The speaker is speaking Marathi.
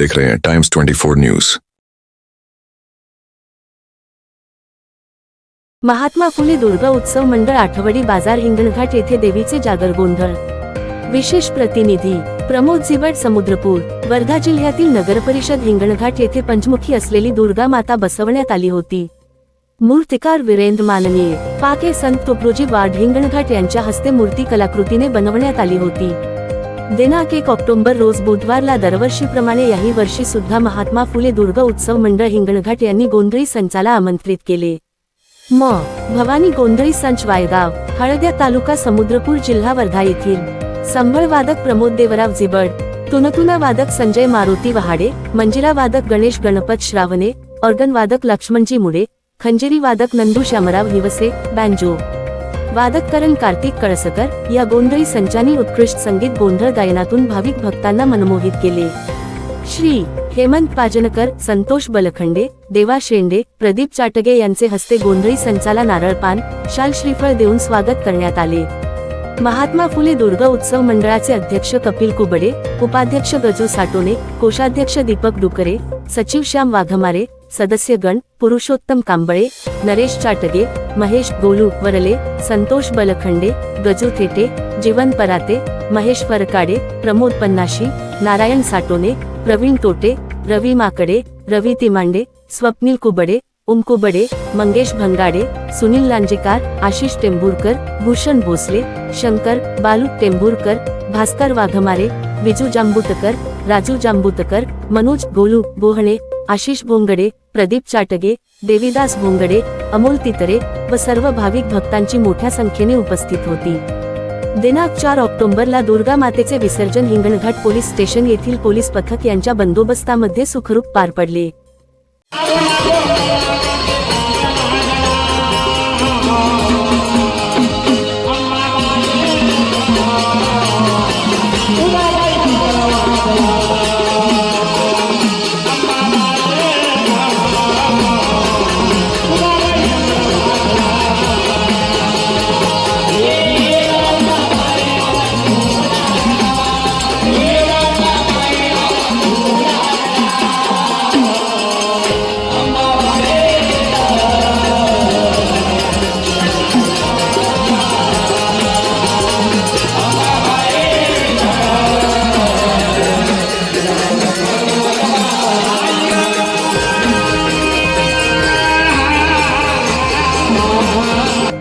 देख रहे हैं टाइम्स 24 न्यूज महात्मा फुले दुर्गा उत्सव मंडळ आठवडी बाजार हिंगणघाट येथे देवीचे जागर गोंधळ. विशेष प्रतिनिधी प्रमोद झिबड समुद्रपूर वर्धा जिल्ह्यातील नगरपरिषद हिंगणघाट येथे पंचमुखी असलेली दुर्गा माता बसवण्यात आली होती. मूर्तिकार वीरेंद्र माननीय पाके संत तुप्रोजी वाढ हिंगणघाट यांच्या हस्ते मूर्ती कलाकृतीने बनवण्यात आली होती. दिनांक एक ऑक्टोबर रोज बुधवारला दरवर्षीप्रमाणे याही वर्षी सुद्धा महात्मा फुले दुर्ग उत्सव मंडळ हिंगणघाट यांनी गोंधळी संचाला आमंत्रित केले. म. भवानी गोंधळी संच वायगाव हळद्या तालुका समुद्रपूर जिल्हा वर्धा येथील. संभळ वादक प्रमोद देवराव जिबड तुनतुना वादक संजय मारुती वहाडे मंजिरा वादक गणेश गणपत श्रावणे ऑर्गन वादक लक्ष्मणजी मुळे खंजेरी वादक नंदू श्यामराव हिवसे बँजो. वादक करण कार्तिक कळसकर या गोंधळी संचानी उत्कृष्ट संगीत गोंधळ गायनातून भाविक भक्तांना मनमोहित केले. श्री हेमंत पाजनकर संतोष बलखंडे देवा शेंडे प्रदीप चाटगे यांचे हस्ते गोंधळी संचाला नारळपान शाल श्रीफळ देऊन स्वागत करण्यात आले. महात्मा फुले दुर्गा उत्सव मंडळाचे अध्यक्ष कपिल कुबडे उपाध्यक्ष गजू साटोने कोषाध्यक्ष दीपक डुकरे सचिव श्याम वाघमारे सदस्यगण पुरुषोत्तम कांबळे नरेश चाटगे महेश गोलू वरले संतोष बलखंडे गजू थेटे जीवन पराते महेश फरकाडे प्रमोद पन्नाशी नारायण साटोने प्रवीण तोटे रवी माकडे रवी तिमांडे स्वप्नील कुबडे उमकुबडे मंगेश भंगाडे सुनील लांजेकार आशिष टेंभुरकर भूषण भोसले शंकर बालू टेंभुरकर भास्कर वाघमारे विजू जांबुतकर राजू जांबुतकर मनोज गोलू बोहणे आशिष भोंगडे प्रदीप चाटगे देवीदास भोंगडे अमोल तितरे व सर्व भाविक भक्तांची मोठ्या संख्येने उपस्थित होती. दिनांक चार ऑक्टोबरला दुर्गा मातेचे विसर्जन हिंगणघाट पोलीस स्टेशन येथील पोलीस पथक यांच्या बंदोबस्तामध्ये सुखरूप पार पडले. Música